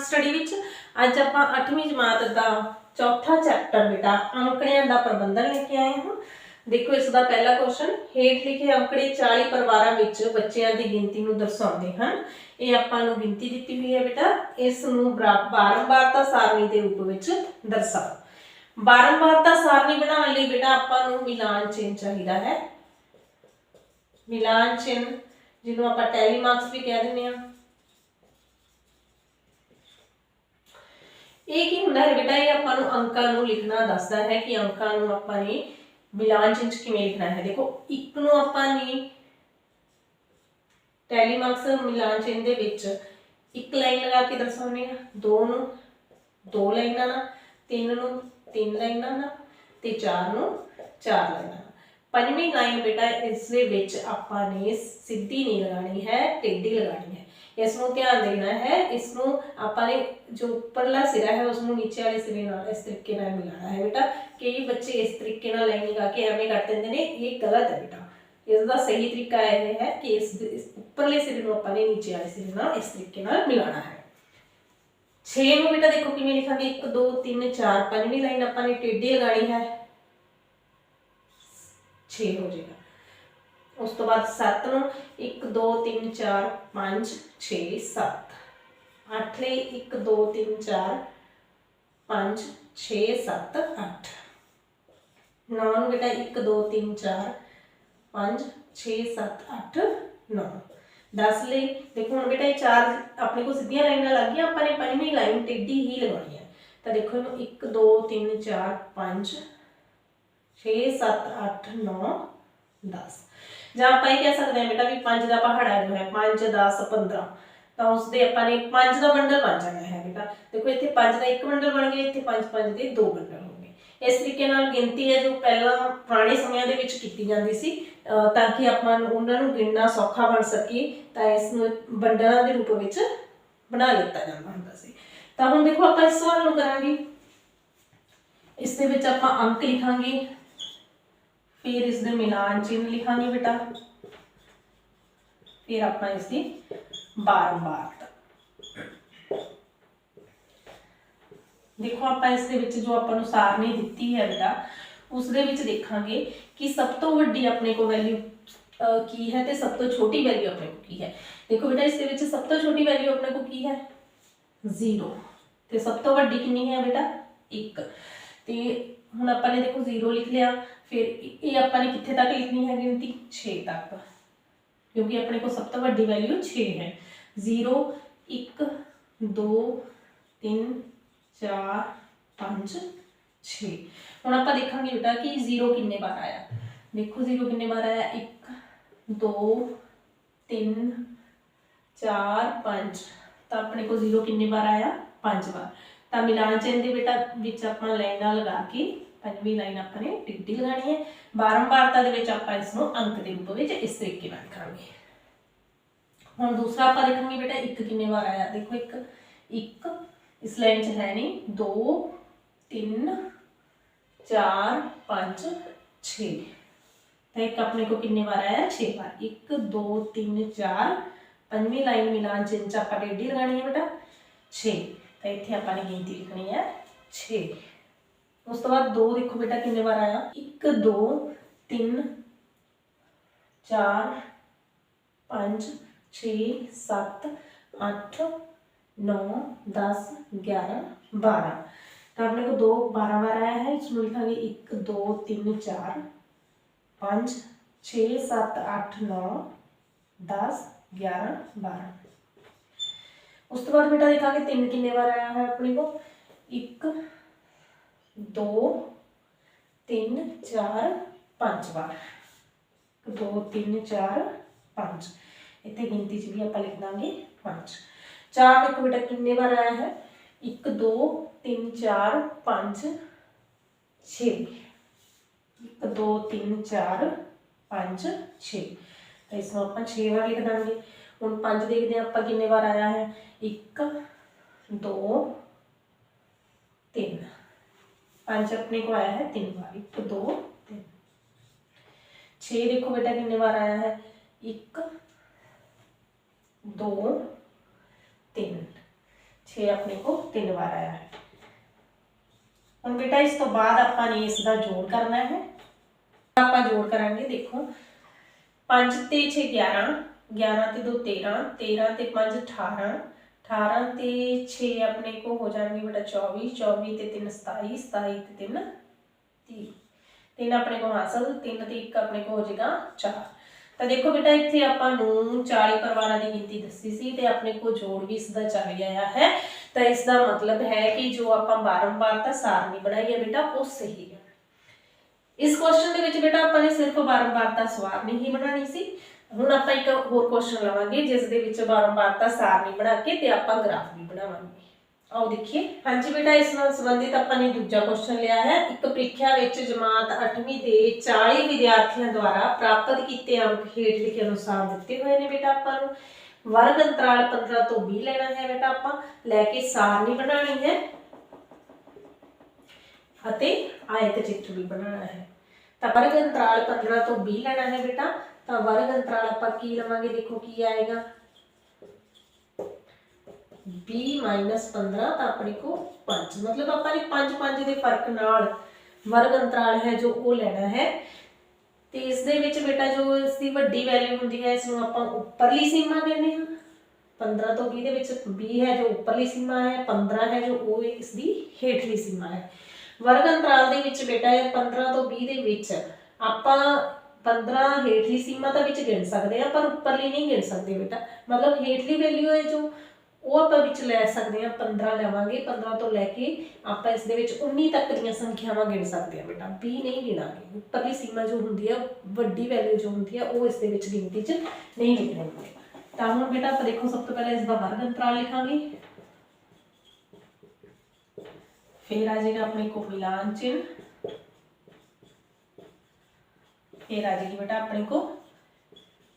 Study ਵਿੱਚ ਅੱਜ ਆਪਾਂ 8ਵੀਂ ਜਮਾਤ ਦਾ ਚੌਥਾ ਚੈਪਟਰ ਬੇਟਾ ਅੰਕੜਿਆਂ ਦਾ ਪ੍ਰਬੰਧਨ ਲੈ ਕੇ ਆਏ ਹਾਂ। ਦੇਖੋ ਇਸ ਦਾ ਪਹਿਲਾ ਕੁਐਸਚਨ ਹੇਠ ਲਿਖੇ ਅੰਕੜੇ 40 ਪਰਿਵਾਰਾਂ ਵਿੱਚ ਬੱਚਿਆਂ ਦੀ ਗਿਣਤੀ ਨੂੰ ਦਰਸਾਉਂਦੇ ਹਨ। ਇਹ ਆਪਾਂ ਨੂੰ ਗਿਣਤੀ ਦਿੱਤੀ ਹੋਈ ਹੈ ਬੇਟਾ। ਇਸ ਨੂੰ ਬਰਾ- ਬਾਰੰਬਾਰਤਾ ਸਾਰਣੀ ਦੇ ਰੂਪ ਵਿੱਚ ਦਰਸਾਓ। ਬਾਰੰਬਾਰਤਾ ਸਾਰਣੀ ਬਣਾਉਣ ਲਈ ਬੇਟਾ ਆਪਾਂ ਨੂੰ ਮਿਲਾਨ ਚਿੰਨ੍ਹ ਚਾਹੀਦਾ ਹੈ। ਮਿਲਾਨ ਚਿੰਨ੍ਹ, ਜਿਹਨੂੰ ਆਪਾਂ ਟੈਲੀ ਮਾਰਕਸ ਵੀ ਕਹਿ ਦਿੰਦੇ ਆ ਇਹ ਕੀ ਹੁੰਦਾ ਹੈ ਬੇਟਾ? ਇਹ ਆਪਾਂ ਨੂੰ ਅੰਕਾਂ ਨੂੰ ਲਿਖਣਾ ਦੱਸਦਾ ਹੈ ਕਿ ਅੰਕਾਂ ਨੂੰ ਆਪਾਂ ਨੇ ਮਿਲਾਨ ਚਿੰਨ੍ਹ 'ਚ ਕਿਵੇਂ ਲਿਖਣਾ ਹੈ। ਦੇਖੋ, ਇੱਕ ਨੂੰ ਆਪਾਂ ਨੇ ਟੈਲੀਮਾਰਕਸ ਮਿਲਾਨ ਚਿੰਨ੍ਹ ਦੇ ਵਿੱਚ ਇੱਕ ਲਾਈਨ ਲਗਾ ਕੇ ਦਰਸਾਉਂਦੇ ਆ ਦੋ ਨੂੰ ਦੋ ਲਾਈਨਾਂ ਨਾਲ, ਤਿੰਨ ਨੂੰ ਤਿੰਨ ਲਾਈਨਾਂ ਨਾਲ ਤੇ ਚਾਰ ਨੂੰ ਚਾਰ ਲਾਈਨਾਂ ਨਾਲ। ਪੰਜਵੀਂ ਲਾਈਨ ਬੇਟਾ, ਇਸ ਦੇ ਵਿੱਚ ਆਪਾਂ ਨੇ ਸਿੱਧੀ ਨਹੀਂ ਲਗਾਣੀ ਹੈ, ਟੇਢੀ ਲਗਾਣੀ ਹੈ। ਇਸ ਨੂੰ ਧਿਆਨ ਦੇਣਾ ਹੈ ਇਸ ਨੂੰ ਆਪਾਂ ਨੇ ਜੋ ਉੱਪਰਲਾ ਸਿਰਾ ਹੈ ਉਸ ਨੂੰ ਨੀਚੇ ਵਾਲੇ ਸਿਰੇ ਨਾਲ ਇਸ ਤਰੀਕੇ ਨਾਲ ਮਿਲਾਣਾ ਹੈ ਬੇਟਾ। ਕਈ ਬੱਚੇ ਇਸ ਤਰੀਕੇ ਨਾਲ ਲਾਈਨ ਲਗਾ ਕੇ ਐਵੇਂ ਕੱਟ ਦਿੰਦੇ ਨੇ, ਇਹ ਗਲਤ ਹੈ ਬੇਟਾ। ਇਸ ਦਾ ਸਹੀ ਤਰੀਕਾ ਇਹ ਹੈ ਕਿ ਇਸ ਇਸ ਉੱਪਰਲੇ ਸਿਰੇ ਨੂੰ ਆਪਾਂ ਨੇ ਨੀਚੇ ਵਾਲੇ ਸਿਰੇ ਨਾਲ ਇਸ ਤਰੀਕੇ ਨਾਲ ਮਿਲਾਣਾ ਹੈ। 6 ਨੂੰ ਬੇਟਾ ਦੇਖੋ ਕਿਵੇਂ ਲਿਖਾਂਗੇ 1 2 3 4 ਪੰਜਵੀਂ ਲਾਈਨ ਆਪਾਂ ਨੇ ਟੇਢੀ ਲਗਾਣੀ ਹੈ। 6 ਹੋ ਜਾਏਗਾ। ਉਸ ਤੋਂ ਬਾਅਦ 7 ਨੂੰ 1 2 3 4 5 6 7 8 ਲਈ 1 2 3 4 5 6 7 8 9 ਨੂੰ ਬੇਟਾ 1 2 3 4 5 6 7 8 9 10 ਲਈ। ਦੇਖੋ ਹੁਣ ਬੇਟਾ ਇਹ ਚਾਰ ਆਪਣੇ ਕੋਲ ਸਿੱਧੀਆਂ ਲਾਈਨਾਂ ਲੱਗ ਗਈਆਂ, ਆਪਾਂ ਨੇ ਪੰਜਵੀਂ ਲਾਈਨ ਟਿੱਡੀ ਹੀ ਲਗਾਉਣੀ ਹੈ। ਤਾਂ ਦੇਖੋ ਇਹਨੂੰ 1 2 3 4 5 6 7 8 9 10 ਜਾਂ ਆਪਾਂ ਇਹ ਕਹਿ ਸਕਦੇ ਹਾਂ ਬੇਟਾ ਵੀ 5 ਦਾ ਪਹਾੜਾ ਜੋ ਹੈ 5 10 15 ਤਾਂ ਉਸ ਦੇ ਆਪਾਂ ਨੇ 5 ਦਾ ਬੰਡਲ ਬਣ ਜਾਣਾ ਹੈ ਬੇਟਾ। ਦੇਖੋ ਇੱਥੇ 5 ਦਾ ਇੱਕ ਬੰਡਲ ਬਣ ਗਿਆ, ਇੱਥੇ 5 5 ਦੇ ਦੋ ਬੰਡਲ ਹੋ ਗਏ। ਇਸ ਤਰੀਕੇ ਨਾਲ ਗਿਣਤੀ ਹੈ ਜੋ ਪਹਿਲਾਂ ਪੁਰਾਣੇ ਸਮਿਆਂ ਦੇ ਵਿੱਚ ਕੀਤੀ ਜਾਂਦੀ ਸੀ, ਅਹ ਤਾਂ ਕਿ ਆਪਾਂ ਉਹਨਾਂ ਨੂੰ ਗਿਣਨਾ ਸੌਖਾ ਬਣ ਸਕੇ ਤਾਂ ਇਸ ਨੂੰ ਬੰਡਲਾਂ ਦੇ ਰੂਪ ਵਿੱਚ ਬਣਾ ਲਿੱਤਾ ਜਾਂਦਾ ਹੁੰਦਾ ਸੀ। ਤਾਂ ਹੁਣ ਦੇਖੋ ਆਪਾਂ ਇਸ ਸਵਾਲ ਨੂੰ ਕਰਾਂਗੇ। ਇਸ ਦੇ ਵਿੱਚ ਆਪਾਂ ਅੰਕ ਲਿਖਾਂਗੇ। ਫਿਰ ਇਸ ਦੇ ਮਿਲਾਨ ਚਿੰਨ੍ਹ ਲਿਖਾਂਗੇ ਬੇਟਾ। ਫਿਰ ਆਪਾਂ ਇਸ ਦੀ ਬਾਰੰਬਾਰਤਾ ਦੇਖੋ, ਆਪਾਂ ਇਸ ਦੇ ਵਿੱਚ ਜੋ ਆਪਾਂ ਨੂੰ ਸਾਰਣੀ ਦਿੱਤੀ ਹੈ ਬੇਟਾ ਉਸ ਦੇ ਵਿੱਚ ਦੇਖਾਂਗੇ ਕਿ ਸਭ ਤੋਂ ਵੱਡੀ ਆਪਣੇ ਕੋਲ ਵੈਲਿਊ ਕੀ ਹੈ ਤੇ ਸਭ ਤੋਂ ਛੋਟੀ ਵੈਲਿਊ ਆਪਣੇ ਕੋਲ ਕੀ ਹੈ। ਦੇਖੋ ਬੇਟਾ, ਇਸ ਦੇ ਵਿੱਚ ਸਭ ਤੋਂ ਛੋਟੀ ਵੈਲਿਊ ਆਪਣੇ ਕੋਲ ਕੀ ਹੈ? 0 ਤੇ ਸਭ ਤੋਂ ਵੱਡੀ ਕਿੰਨੀ ਹੈ ਬੇਟਾ? 1 ਤੇ ਹੁਣ ਆਪਾਂ ਨੇ ਦੇਖੋ 0 ਲਿਖ ਲਿਆ, ਫਿਰ ਇਹ ਇਹ ਆਪਾਂ ਨੇ ਕਿੱਥੇ ਤੱਕ ਲਿਖਣੀ ਹੈ ਗਿਣਤੀ 6 ਤੱਕ। ਕਿਉਂਕਿ ਆਪਣੇ ਕੋਲ ਸਭ ਤੋਂ ਵੱਡੀ ਵੈਲਿਊ 6 ਹੈ। 0 1 2 3 4 5 6 ਹੁਣ ਆਪਾਂ ਦੇਖਾਂਗੇ ਬੇਟਾ ਕਿ 0 ਕਿੰਨੇ ਵਾਰ ਆਇਆ। ਦੇਖੋ 0 ਕਿੰਨੇ ਵਾਰ ਆਇਆ? 1 2 3 4 5 ਤਾਂ ਆਪਣੇ ਕੋਲ 0 ਕਿੰਨੇ ਵਾਰ ਆਇਆ? 5 ਵਾਰ। ਤਾਂ ਮਿਲਾਨ ਚਿੰਨ੍ਹ ਦੇ ਬੇਟਾ ਵਿੱਚ ਆਪਾਂ ਲਾਈਨਾਂ ਲਗਾ ਕੇ ਪੰਜਵੀਂ ਲਾਈਨ ਆਪਾਂ ਨੇ ਟਿੱਡੀ ਲਗਾਣੀ ਹੈ। ਬਾਰੰਬਾਰਤਾ ਦੇ ਵਿੱਚ ਆਪਾਂ ਇਸ ਨੂੰ ਅੰਕ ਦੇ ਰੂਪ ਵਿੱਚ ਇਸ ਤਰੀਕੇ ਨਾਲ ਕਰਾਂਗੇ। ਹੁਣ ਦੂਸਰਾ ਆਪਾਂ ਦੇਖਾਂਗੇ ਬੇਟਾ, ਇੱਕ ਕਿੰਨੇ ਵਾਰ ਆਇਆ? ਦੇਖੋ ਇੱਕ ਇੱਕ, ਇਸ ਲਾਈਨ 'ਚ ਹੈ ਨਹੀਂ। 2 3 4 5 6 ਤਾਂ ਇੱਕ ਆਪਣੇ ਕੋ ਕਿੰਨੇ ਵਾਰ ਆਇਆ? 6 ਵਾਰ। 1 2 3 4 ਪੰਜਵੀਂ ਲਾਈਨ ਮਿਲਾਨ ਚਿੰਨ੍ਹ 'ਚ ਆਪਾਂ ਟੇਢੀ ਲਗਾਣੀ ਹੈ ਬੇਟਾ। 6 ਤਾਂ ਇੱਥੇ ਆਪਾਂ ਨੇ ਗਿਣਤੀ ਲਿਖਣੀ ਹੈ 6 ਉਸ ਤੋਂ ਬਾਅਦ 2 ਦੇਖੋ ਬੇਟਾ, ਕਿੰਨੇ ਵਾਰ ਆਇਆ? 1 2 3 4 5 6 7 8 9 10 11 12 ਤਾਂ ਆਪਣੇ ਕੋ 2 12 ਵਾਰ ਆਇਆ ਹੈ। ਇਸ ਨੂੰ ਲਿਖਾਂਗੇ 1 2 3 4 5 6 7 8 9 10 11 12 ਉਸ ਤੋਂ ਬਾਅਦ ਬੇਟਾ ਦੇਖਾਂਗੇ 3 ਕਿੰਨੇ ਵਾਰ ਆਇਆ ਹੈ ਆਪਣੇ ਕੋ 1 2 3 4 5 ਵਾਰ। 2 3 4 5 ਇੱਥੇ ਗਿਣਤੀ 'ਚ ਵੀ ਆਪਾਂ ਲਿਖ ਦਾਂਗੇ 5 ਚਾਰ ਦੇਖੋ ਬੇਟਾ ਕਿੰਨੇ ਵਾਰ ਆਇਆ ਹੈ? 1 2 3 4 5 6 1 2 3 4 5 6 ਤਾਂ ਇਸ ਨੂੰ ਆਪਾਂ 6 ਵਾਰ ਲਿਖ ਦਾਂਗੇ। ਹੁਣ 5 ਦੇਖਦੇ ਹਾਂ ਆਪਾਂ ਕਿੰਨੇ ਵਾਰ ਆਇਆ ਹੈ। 1 2 3 5 ਆਪਣੇ ਕੋ ਆਇਆ ਹੈ 3 ਵਾਰ। 1 2 3 6 ਦੇਖੋ ਬੇਟਾ ਕਿੰਨੇ ਵਾਰ ਆਇਆ ਹੈ। 1 2 3 6 ਆਪਣੇ ਕੋ ਤਿੰਨ ਵਾਰ ਆਇਆ ਹੈ। ਹੁਣ ਬੇਟਾ ਇਸ ਤੋਂ ਬਾਅਦ ਆਪਾਂ ਨੇ ਇਸ ਦਾ ਜੋੜ ਕਰਨਾ ਹੈ। ਆਪਾਂ ਜੋੜ ਕਰਾਂਗੇ, ਦੇਖੋ। 5 ਤੇ 6 11 11 ਤੇ 2 13 13 ਤੇ 5 18 18 ਤੇ 6 ਆਪਣੇ ਕੋ ਹੋ ਜਾਣਗੇ ਬੇਟਾ 24 24 ਤੇ 3 27 27 ਤੇ 3 30 ਤਿੰਨ ਆਪਣੇ ਕੋ ਹਾਸਲ, ਤਿੰਨ ਤੇ ਇੱਕ ਆਪਣੇ ਕੋ ਹੋ ਜਾਏਗਾ 4 ਤਾਂ ਦੇਖੋ ਬੇਟਾ ਇੱਥੇ ਆਪਾਂ ਨੂੰ 40 ਪਰਿਵਾਰਾਂ ਦੀ ਗਿਣਤੀ ਦੱਸੀ ਸੀ ਤੇ ਆਪਣੇ ਕੋ ਜੋੜ ਵੀ ਇਸ ਦਾ 40 ਆਇਆ ਹੈ। ਤਾਂ ਇਸ ਦਾ ਮਤਲਬ ਹੈ ਕਿ ਜੋ ਆਪਾਂ ਬਾਰੰਬਾਰ ਤਾਂ ਸਾਰਣੀ ਬਣਾਈ ਹੈ ਬੇਟਾ, ਉਹ ਸਹੀ ਹੈ ਇਸ ਕੁਐਸਚਨ ਦੇ ਵਿੱਚ ਬੇਟਾ ਆਪਾਂ ਨੇ ਸਿਰਫ ਬਾਰੰਬਾਰਤਾ ਸਵਾਰਨੀ ਹੀ ਬਣਾਣੀ ਸੀ ਹੁਣ ਆਪਾਂ ਇੱਕ ਹੋਰ ਕੁਐਸਚਨ ਲਵਾਂਗੇ, ਜਿਸ ਦੇ ਵਿੱਚ ਬਾਰੰਬਾਰਤਾ ਸਾਰਣੀ ਬਣਾ ਕੇ ਤੇ ਆਪਾਂ ਗ੍ਰਾਫ ਵੀ ਬਣਾਵਾਂਗੇ। ਆਓ ਦੇਖੀਏ। ਹਾਂਜੀ ਬੇਟਾ, ਇਸ ਨਾਲ ਸੰਬੰਧਿਤ ਆਪਾਂ ਨੇ ਦੂਜਾ ਕੁਐਸਚਨ ਲਿਆ ਹੈ। ਇੱਕ ਪ੍ਰੀਖਿਆ ਵਿੱਚ ਜਮਾਤ 8ਵੀਂ ਦੇ 40 ਵਿਦਿਆਰਥੀਆਂ ਦੁਆਰਾ ਪ੍ਰਾਪਤ ਕੀਤੇ ਅੰਕ ਹੇਠ ਲਿਖੇ ਅਨੁਸਾਰ ਦਿੱਤੇ ਹੋਏ ਨੇ ਬੇਟਾ ਆਪਾਂ ਨੂੰ। ਵਰਗ ਅੰਤਰਾਲ 15 ਤੋਂ 20 ਲੈਣਾ ਹੈ ਬੇਟਾ ਆਪਾਂ। ਲੈ ਕੇ ਸਾਰਣੀ ਬਣਾਣੀ ਹੈ। ਅਤੇ ਆਇਤ ਚਿੱਤਰ ਵੀ ਬਣਾਉਣਾ ਹੈ। ਤਾਂ ਵਰਗ ਅੰਤਰਾਲ 15 ਤੋਂ 20 ਲੈਣਾ ਹੈ ਬੇਟਾ। ਤਾਂ ਵਰਗ ਅੰਤਰਾਲ ਆਪਾਂ ਕੀ ਲਵਾਂਗੇ? ਦੇਖੋ ਕੀ ਆਏਗਾ। 20 15 ਤਾਂ ਆਪਣੇ ਕੋ 5 ਮਤਲਬ ਆਪਾਂ ਨੇ 5 5 ਦੇ ਫ਼ਰਕ ਨਾਲ ਵਰਗ ਅੰਤਰਾਲ ਹੈ ਜੋ ਉਹ ਲੈਣਾ ਹੈ। ਤੇ ਇਸ ਦੇ ਵਿੱਚ ਬੇਟਾ ਜੋ ਇਸ ਦੀ ਵੱਡੀ ਵੈਲਿਊ ਹੁੰਦੀ ਹੈ, ਇਸ ਨੂੰ ਆਪਾਂ ਉੱਪਰਲੀ ਸੀਮਾ ਕਹਿੰਦੇ ਹਾਂ। 15 ਤੋਂ 20 ਦੇ ਵਿੱਚ 20 ਹੈ ਜੋ ਉੱਪਰਲੀ ਸੀਮਾ ਹੈ 15 ਹੈ ਜੋ ਉਹ ਇਸ ਦੀ ਹੇਠਲੀ ਸੀਮਾ ਹੈ। ਵਰਗ ਅੰਤਰਾਲ ਦੇ ਵਿੱਚ ਬੇਟਾ ਇਹ 15 ਤੋਂ 20 ਦੇ ਵਿੱਚ ਆਪਾਂ 15 ਹੇਠਲੀ ਸੀਮਾ ਤਾਂ ਵਿੱਚ ਗਿਣ ਸਕਦੇ ਆ ਪਰ ਉੱਪਰਲੀ ਨਹੀਂ ਗਿਣ ਸਕਦੇ ਬੇਟਾ। ਮਤਲਬ ਹੇਠਲੀ ਵੈਲਿਊ ਹੈ ਜੋ, ਉਹ ਆਪਾਂ ਵਿੱਚ ਲੈ ਸਕਦੇ ਆ 15 ਲਵਾਂਗੇ 15 ਤੋਂ ਲੈ ਕੇ ਆਪਾਂ ਇਸ ਦੇ ਵਿੱਚ 19 ਤੱਕ ਦੀਆਂ ਸੰਖਿਆਵਾਂ ਗਿਣ ਸਕਦੇ ਆ ਬੇਟਾ। 20 ਨਹੀਂ ਗਿਣਾਂਗੇ। ਉੱਪਰਲੀ ਸੀਮਾ ਜੋ ਹੁੰਦੀ ਹੈ, ਵੱਡੀ ਵੈਲਿਊ ਜੋ ਹੁੰਦੀ ਹੈ, ਉਹ ਇਸ ਦੇ ਵਿੱਚ ਗਿਣਤੀ 'ਚ ਨਹੀਂ ਲਿਖਣੀ ਤਾਂ ਹੁਣ ਬੇਟਾ ਆਪਾਂ ਦੇਖੋ, ਸਭ ਤੋਂ ਪਹਿਲਾਂ ਇਸ ਦਾ ਵਰਗ ਅੰਤਰਾਲ ਲਿਖਾਂਗੇ। ਫਿਰ ਆ ਜਾਏਗਾ ਆਪਣੇ ਕੋ ਮਿਲਾਨ ਚਿੰਨ ਫਿਰ ਆ ਜਾਏਗੀ ਬੇਟਾ ਆਪਣੇ ਕੋ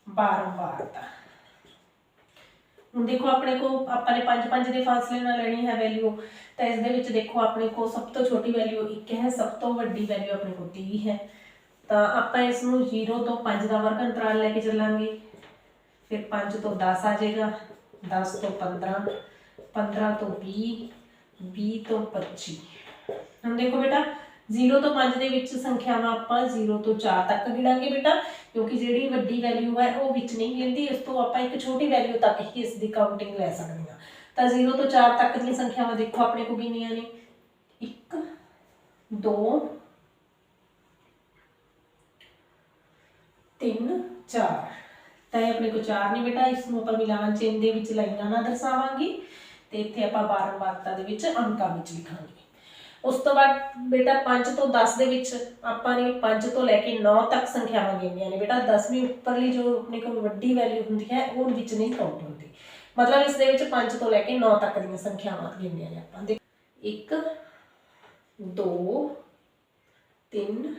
ਬਾਰੰਬਾਰਤਾ ਹੁਣ ਦੇਖੋ ਆਪਣੇ ਕੋ ਆਪਾਂ ਨੇ 5 5 ਦੇ ਫਾਸਲੇ ਨਾਲ ਲੈਣੀ ਹੈ ਵੈਲਿਊ ਤਾਂ ਇਸ ਦੇ ਵਿੱਚ ਦੇਖੋ ਆਪਣੇ ਕੋ ਸਭ ਤੋਂ ਛੋਟੀ ਵੈਲਿਊ 1 ਹੈ, ਸਭ ਤੋਂ ਵੱਡੀ ਵੈਲਿਊ ਆਪਣੇ ਕੋ 30 ਹੈ। ਤਾਂ ਆਪਾਂ ਇਸ ਨੂੰ 0 ਤੋਂ 5 ਦਾ ਵਰਗ ਅੰਤਰਾਲ ਲੈ ਕੇ ਚੱਲਾਂਗੇ। ਫਿਰ 5 ਤੋਂ 10 ਆ ਜਾਏਗਾ 10 ਤੋਂ 15 15 ਤੋਂ 20 20 ਤੋਂ 25 ਹੁਣ ਦੇਖੋ ਬੇਟਾ 0 ਤੋਂ 5 ਦੇ ਵਿੱਚ ਸੰਖਿਆਵਾਂ ਆਪਾਂ 0 ਤੋਂ 4 ਤੱਕ ਗਿਣਾਂਗੇ ਬੇਟਾ, ਕਿਉਂਕਿ ਜਿਹੜੀ ਵੱਡੀ ਵੈਲਿਊ ਹੈ ਉਹ ਵਿੱਚ ਨਹੀਂ ਗਿਣਦੀ, ਇਸ ਤੋਂ ਆਪਾਂ ਇੱਕ ਛੋਟੀ ਵੈਲਿਊ ਤੱਕ ਹੀ ਇਸ ਦੀ ਕਾਊਂਟਿੰਗ ਲੈ ਸਕਦੇ ਹਾਂ। ਤਾਂ 0 ਤੋਂ 4 ਤੱਕ ਦੀਆਂ ਸੰਖਿਆਵਾਂ ਦੇਖੋ ਆਪਣੇ ਕੋਲ ਕਿੰਨੀਆਂ ਨੇ? 1 2 3 4 ਤਾਂ ਇਹ ਆਪਣੇ ਕੋਲ 4 ਨੇ ਬੇਟਾ, ਇਸ ਨੂੰ ਆਪਾਂ ਮਿਲਾਨ ਚਿੰਨ੍ਹ ਦੇ ਵਿੱਚ ਲਾਈਨਾਂ ਨਾਲ ਦਰਸਾਵਾਂਗੇ ਤੇ ਇੱਥੇ ਆਪਾਂ ਬਾਰੰਬਾਰਤਾ ਦੇ ਵਿੱਚ ਅੰਕਾਂ ਵਿੱਚ ਲਿਖਾਂਗੇ। ਉਸ ਤੋਂ ਬਾਅਦ ਬੇਟਾ 5 ਤੋਂ 10 ਦੇ ਵਿੱਚ ਆਪਾਂ ਨੇ 5 ਤੋਂ ਲੈ ਕੇ 9 ਤੱਕ ਸੰਖਿਆਵਾਂ ਗਿਣਨੀਆਂ ਨੇ। ਬੇਟਾ 10ਵੀਂ ਉੱਪਰਲੀ ਜੋ ਆਪਣੇ ਕੋਲ ਵੱਡੀ ਵੈਲਿਊ ਹੁੰਦੀ ਹੈ, ਉਹ ਵਿੱਚ ਨਹੀਂ ਕਾਊਂਟ ਹੁੰਦੀ। ਮਤਲਬ ਇਸ ਦੇ ਵਿੱਚ 5 ਤੋਂ ਲੈ ਕੇ 9 ਤੱਕ ਦੀਆਂ ਸੰਖਿਆਵਾਂ ਗਿਣਨੀਆਂ ਨੇ ਆਪਾਂ। ਦੇ 1 2 3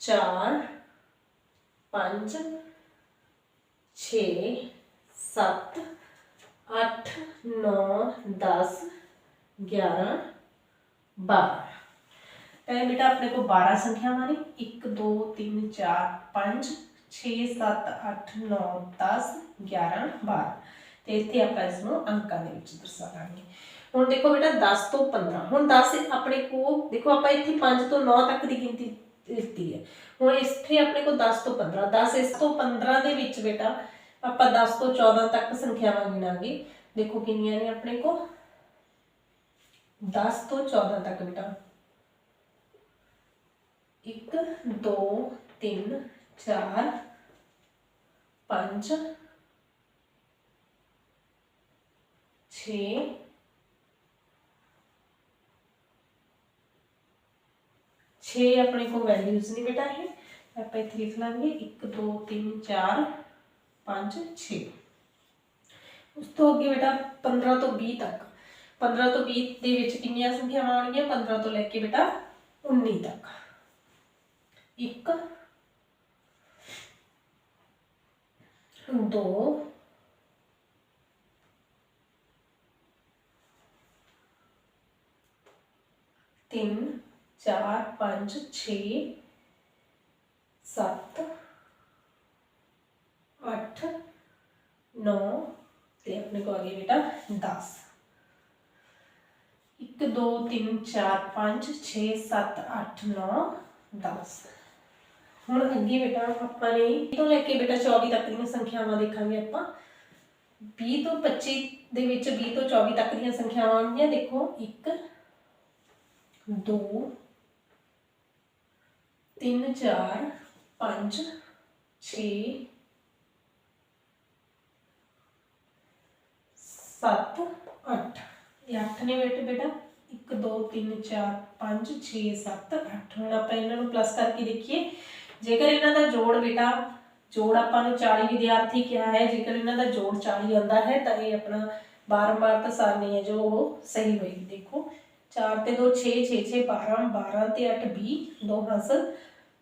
4 5 6 7 8 9 10 11 12 ਤਾਂ ਬੇਟਾ ਆਪਣੇ ਕੋਲ 12 ਸੰਖਿਆਵਾਂ ਨੇ। 1 2 3 4 5 6 7 8 9 10 11 12 ਤੇ ਇੱਥੇ ਆਪਾਂ ਇਸ ਨੂੰ ਅੰਕਾਂ ਦੇ ਵਿੱਚ ਦਰਸਾਵਾਂਗੇ ਹੁਣ ਦੇਖੋ ਬੇਟਾ 10 ਤੋਂ 15 ਹੁਣ 10 ਆਪਣੇ ਕੋਲ, ਦੇਖੋ ਆਪਾਂ ਇੱਥੇ 5 ਤੋਂ 9 ਤੱਕ ਦੀ ਗਿਣਤੀ ਲਿਖਤੀ ਹੈ। ਹੁਣ ਇੱਥੇ ਆਪਣੇ ਕੋਲ 10 ਤੋਂ 15 10 ਇਸ ਤੋਂ 15 ਦੇ ਵਿੱਚ ਬੇਟਾ, ਆਪਾਂ 10 ਤੋਂ 14 ਤੱਕ ਸੰਖਿਆਵਾਂ ਗਿਣਾਂਗੇ। ਦੇਖੋ ਕਿੰਨੀਆਂ ਨੇ ਆਪਣੇ ਕੋਲ? 10 ਤੋਂ 14 ਤੱਕ ਬੇਟਾ 1 2 3 4 5 6 6 ਆਪਣੇ ਕੋਲ ਵੈਲਿਊਜ਼ ਨਹੀਂ ਬੇਟਾ ਇਹ ਆਪਾਂ ਇੱਥੇ ਲਿਖ ਲਾਂਗੇ 1 2 3 4 5 6 ਉਸ ਤੋਂ ਅੱਗੇ ਬੇਟਾ 15 ਤੋਂ 20 ਤੱਕ 15 ਤੋਂ 20 ਦੇ ਵਿੱਚ ਕਿੰਨੀਆਂ ਸੰਖਿਆਵਾਂ ਆਉਣਗੀਆਂ? 15 ਤੋਂ ਲੈ ਕੇ ਬੇਟਾ 19 ਤੱਕ। 1 2 ਤਿੰਨ, ਚਾਰ, ਪੰਜ 6 7 8 9 ਤੇ ਆਪਣੇ ਕੋ ਆ ਗਏ ਬੇਟਾ 10 1 2 3 4 5 6 7 8 9 10 ਹੁਣ ਅੱਗੇ ਬੇਟਾ ਆਪਾਂ ਨੇ ਇਹ ਤੋਂ ਲੈ ਕੇ ਬੇਟਾ 24 ਤੱਕ ਦੀਆਂ ਸੰਖਿਆਵਾਂ ਦੇਖਾਂਗੇ ਆਪਾਂ। 20 ਤੋਂ 25 ਦੇ ਵਿੱਚ 20 ਤੋਂ 24 ਤੱਕ ਦੀਆਂ ਸੰਖਿਆਵਾਂ ਆਉਣਗੀਆਂ ਦੇਖੋ 1 2 3 4 5 6 7 8 ਇਹ 8 ਨੇ ਬੇਟੇ ਬੇਟਾ। 1 2 3 4 5 6 7 8 ਹੁਣ ਆਪਾਂ ਇਹਨਾਂ ਨੂੰ ਪਲੱਸ ਕਰਕੇ ਦੇਖੀਏ। ਜੇਕਰ ਇਹਨਾਂ ਦਾ ਜੋੜ ਬੇਟਾ, ਜੋੜ ਆਪਾਂ ਨੂੰ 40 ਵਿਦਿਆਰਥੀ ਕਿਹਾ ਹੈ, ਜੇਕਰ ਇਹਨਾਂ ਦਾ ਜੋੜ 40 ਆਉਂਦਾ ਹੈ, ਤਾਂ ਇਹ ਆਪਣਾ ਬਾਰੰਬਾਰ ਤਾਂ ਹੈ ਜੋ ਉਹ ਸਹੀ ਹੋਏਗੀ ਦੇਖੋ 4 ਤੇ 2 6 6 6 12 12 ਤੇ 8 20 ਦੋ ਹਾਸਲ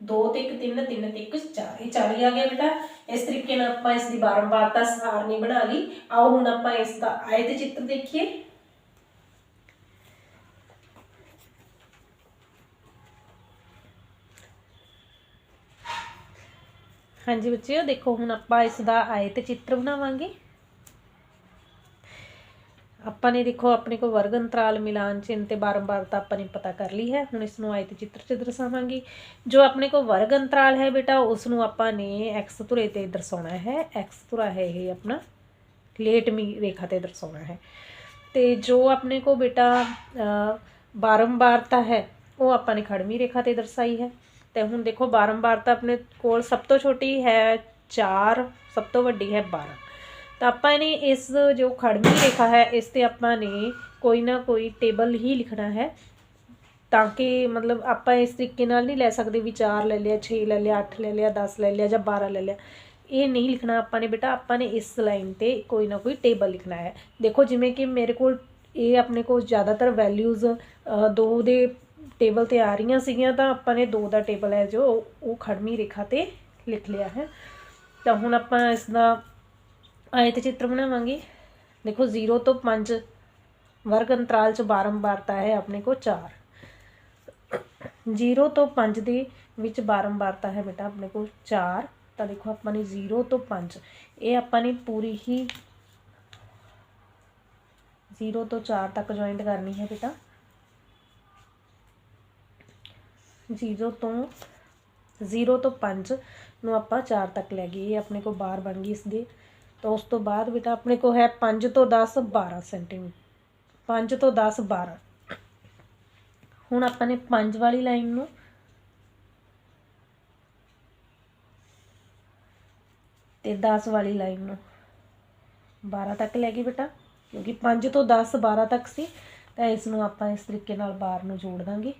2 ਤੇ 1 3 3 ਤੇ 1 4 ਇਹ 40 ਆ ਗਿਆ ਬੇਟਾ। ਇਸ ਤਰੀਕੇ ਨਾਲ ਆਪਾਂ ਇਸ ਦੀ ਬਾਰੰਬਾਰਤਾ ਸਹਾਰਨੀ ਬਣਾ ਲਈ। ਆਓ ਹੁਣ ਆਪਾਂ ਇਸ ਦਾ ਆਇਤ ਚਿੱਤਰ ਦੇਖੀਏ। ਹਾਂਜੀ ਬੱਚਿਓ ਦੇਖੋ ਹੁਣ ਆਪਾਂ ਇਸ ਦਾ ਆਇਤ ਚਿੱਤਰ ਬਣਾਵਾਂਗੇ। ਆਪਾਂ ਨੇ ਦੇਖੋ ਆਪਣੇ ਕੋ ਵਰਗ ਅੰਤਰਾਲ ਮਿਲਾਨ ਚਿੰਨ ਤੇ ਬਾਰੰਬਾਰਤਾ ਆਪਾਂ ਨੇ ਪਤਾ ਕਰ ਲਈ ਹੈ। ਹੁਣ ਇਸ ਨੂੰ ਆਇਤ ਚਿੱਤਰ ਚ ਦਰਸਾਵਾਂਗੇ। ਜੋ ਆਪਣੇ ਕੋ ਵਰਗ ਅੰਤਰਾਲ ਹੈ ਬੇਟਾ ਉਸ ਨੂੰ ਆਪਾਂ ਨੇ x ਧੁਰੇ ਤੇ ਦਰਸਾਉਣਾ ਹੈ। x ਧੁਰਾ ਹੈ ਇਹ ਆਪਣਾ ਲੇਟਮੀ ਰੇਖਾ ਤੇ ਦਰਸਾਉਣਾ ਹੈ। ਤੇ ਜੋ ਆਪਣੇ ਕੋ ਬੇਟਾ ਅ, ਬਾਰੰਬਾਰਤਾ ਹੈ ਉਹ ਆਪਾਂ ਨੇ ਖੜਮੀ ਰੇਖਾ ਤੇ ਦਰਸਾਈ ਹੈ। ਤੇ ਹੁਣ ਦੇਖੋ ਬਾਰੰਬਾਰਤਾ ਆਪਣੇ ਕੋਲ ਸਭ ਤੋਂ ਛੋਟੀ ਹੈ 4 ਸਭ ਤੋਂ ਵੱਡੀ ਹੈ 12 ਤਾਂ ਆਪਾਂ ਨੇ ਇਸ ਜੋ ਖੜਵੀਂ ਰੇਖਾ ਹੈ ਇਸ ਤੇ ਆਪਾਂ ਨੇ ਕੋਈ ਨਾ ਕੋਈ ਟੇਬਲ ਹੀ ਲਿਖਣਾ ਹੈ ਤਾਂ ਕਿ ਮਤਲਬ ਆਪਾਂ ਇਸ ਤਰੀਕੇ ਨਾਲ ਨਹੀਂ ਲੈ ਸਕਦੇ ਵੀ 4 ਲੈ ਲਿਆ 6 ਲੈ ਲਿਆ 8 ਲੈ ਲਿਆ 10 ਲੈ ਲਿਆ ਜਾਂ 12 ਲੈ ਲਿਆ ਇਹ ਨਹੀਂ ਲਿਖਣਾ ਆਪਾਂ ਨੇ ਬੇਟਾ ਆਪਾਂ ਨੇ ਇਸ ਲਾਈਨ ਤੇ ਕੋਈ ਨਾ ਕੋਈ ਟੇਬਲ ਲਿਖਣਾ ਹੈ ਦੇਖੋ ਜਿਵੇਂ ਕਿ ਮੇਰੇ ਕੋਲ ਇਹ ਆਪਣੇ ਕੋਲ ਜ਼ਿਆਦਾਤਰ ਵੈਲਿਊਜ਼ ਦੋ ਦੇ ਟੇਬਲ ਤੇ ਆ ਰਹੀਆਂ ਸੀਗੀਆਂ, ਤਾਂ ਆਪਾਂ ਨੇ ਦੋ ਦਾ ਟੇਬਲ ਹੈ ਜੋ, ਉਹ ਖੜਮੀ ਰੇਖਾ ਤੇ ਲਿਖ ਲਿਆ ਹੈ। ਤਾਂ ਹੁਣ ਆਪਾਂ ਇਸ ਦਾ ਆਇਤ ਚਿੱਤਰ ਬਣਾਵਾਂਗੇ। ਦੇਖੋ 0 ਤੋਂ 5 ਵਰਗ ਅੰਤਰਾਲ ਚ ਬਾਰੰਬਾਰਤਾ ਹੈ ਆਪਣੇ ਕੋ 4 0 ਤੋਂ 5 ਦੇ ਵਿੱਚ ਬਾਰੰਬਾਰਤਾ ਹੈ ਬੇਟਾ ਆਪਣੇ ਕੋਲ 4 ਤਾਂ ਦੇਖੋ, ਆਪਾਂ ਨੇ 0 ਤੋਂ 5 ਇਹ ਆਪਾਂ ਨੇ ਪੂਰੀ ਹੀ 0 ਤੋਂ 4 ਤੱਕ ਜੁਆਇੰਟ ਕਰਨੀ ਹੈ ਬੇਟਾ। 0 ਤੋਂ 0 ਤੋਂ 5 ਨੂੰ ਆਪਾਂ 4 ਤੱਕ ਲੈ ਗਏ। ਇਹ ਆਪਣੇ ਕੋਲ ਬਾਰ ਬਣ ਗਈ ਇਸ ਦੀ ਤਾਂ ਉਸ ਤੋਂ ਬਾਅਦ ਬੇਟਾ ਆਪਣੇ ਕੋਲ ਹੈ 5 ਤੋਂ 10 12 ਸੈਂਟੀਮੀਟਰ। 5 ਤੋਂ 10 12 ਹੁਣ ਆਪਾਂ ਨੇ 5 ਵਾਲੀ ਲਾਈਨ ਨੂੰ ਤੇ 10 ਵਾਲੀ ਲਾਈਨ ਨੂੰ 12 ਤੱਕ ਲੈ ਗਈ ਬੇਟਾ। ਕਿਉਂਕਿ 5 ਤੋਂ 10 12 ਤੱਕ ਸੀ, ਤਾਂ ਇਸ ਨੂੰ ਆਪਾਂ ਇਸ ਤਰੀਕੇ ਨਾਲ ਬਾਰ ਨੂੰ ਜੋੜ ਦਾਂਗੇ।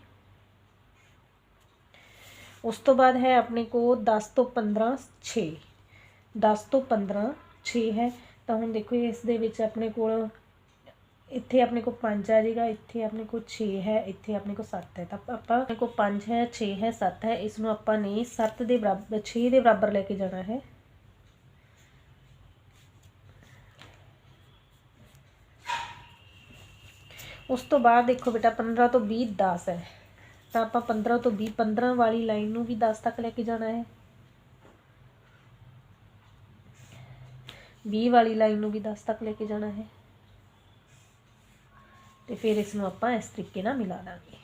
ਉਸ ਤੋਂ ਬਾਅਦ ਹੈ ਆਪਣੇ ਕੋਲ 10 ਤੋਂ 15 6 10 ਤੋਂ 15 6 ਹੈ ਤਾਂ ਹੁਣ ਦੇਖੋ ਇਸ ਦੇ ਵਿੱਚ ਆਪਣੇ ਕੋਲ ਇੱਥੇ ਆਪਣੇ ਕੋਲ 5 ਆ ਜਾਏਗਾ ਇੱਥੇ ਆਪਣੇ ਕੋਲ 6 ਹੈ ਇੱਥੇ ਆਪਣੇ ਕੋਲ 7 ਹੈ ਤਾਂ ਆਪਾਂ ਆਪਣੇ ਕੋਲ 5 ਹੈ 6 ਹੈ 7 ਹੈ ਇਸ ਨੂੰ ਆਪਾਂ ਨੇ 7 ਦੇ ਬਰਾਬਰ 6 ਦੇ ਬਰਾਬਰ ਲੈ ਕੇ ਜਾਣਾ ਹੈ ਉਸ ਤੋਂ ਬਾਅਦ ਦੇਖੋ ਬੇਟਾ 15 ਤੋਂ 20 10 ਹੈ ਤਾਂ ਆਪਾਂ 15 ਤੋਂ 20 15 ਵਾਲੀ ਲਾਈਨ ਨੂੰ ਵੀ 10 ਤੱਕ ਲੈ ਕੇ ਜਾਣਾ ਹੈ। 20 ਵਾਲੀ ਲਾਈਨ ਨੂੰ ਵੀ 10 ਤੱਕ ਲੈ ਕੇ ਜਾਣਾ ਹੈ। ਤੇ ਫਿਰ ਇਸ ਨੂੰ ਆਪਾਂ ਇਸ ਤਰੀਕੇ ਨਾਲ ਮਿਲਾ ਦਾਂਗੇ।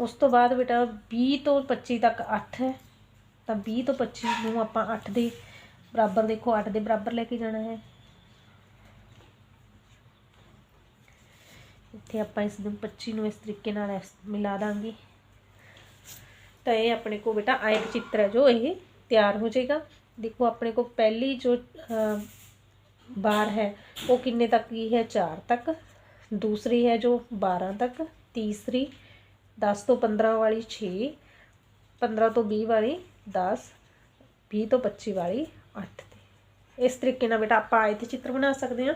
ਉਸ ਤੋਂ ਬਾਅਦ ਬੇਟਾ 20 ਤੋਂ 25 ਤੱਕ 8 ਹੈ। ਤਾਂ 20 ਤੋਂ 25 ਨੂੰ ਆਪਾਂ 8 ਦੇ ਬਰਾਬਰ ਦੇਖੋ 8 ਦੇ ਬਰਾਬਰ ਲੈ ਕੇ ਜਾਣਾ ਹੈ। ਇੱਥੇ ਆਪਾਂ ਇਸ ਨੂੰ 25 ਨੂੰ ਇਸ ਤਰੀਕੇ ਨਾਲ ਇਸ- ਮਿਲਾ ਦਾਂਗੇ। ਤਾਂ ਇਹ ਆਪਣੇ ਕੋ ਬੇਟਾ ਆਇਤ ਚਿੱਤਰ ਹੈ ਜੋ ਇਹ ਤਿਆਰ ਹੋ ਜਾਏਗਾ। ਦੇਖੋ ਆਪਣੇ ਕੋ ਪਹਿਲੀ ਜੋ ਅਹ, ਬਾਰ ਹੈ ਉਹ ਕਿੰਨੇ ਤੱਕ ਦੀ ਹੈ? 4 ਤੱਕ। ਦੂਸਰੀ ਹੈ ਜੋ 12 ਤੱਕ। ਤੀਸਰੀ 10 ਤੋਂ 15 ਵਾਲੀ 6 15 ਤੋਂ 20 ਵਾਲੀ 10 20 ਤੋਂ 25 ਵਾਲੀ 8 ਇਸ ਤਰੀਕੇ ਨਾਲ ਬੇਟਾ ਆਪਾਂ ਆਇਤ ਚਿੱਤਰ ਬਣਾ ਸਕਦੇ ਹਾਂ।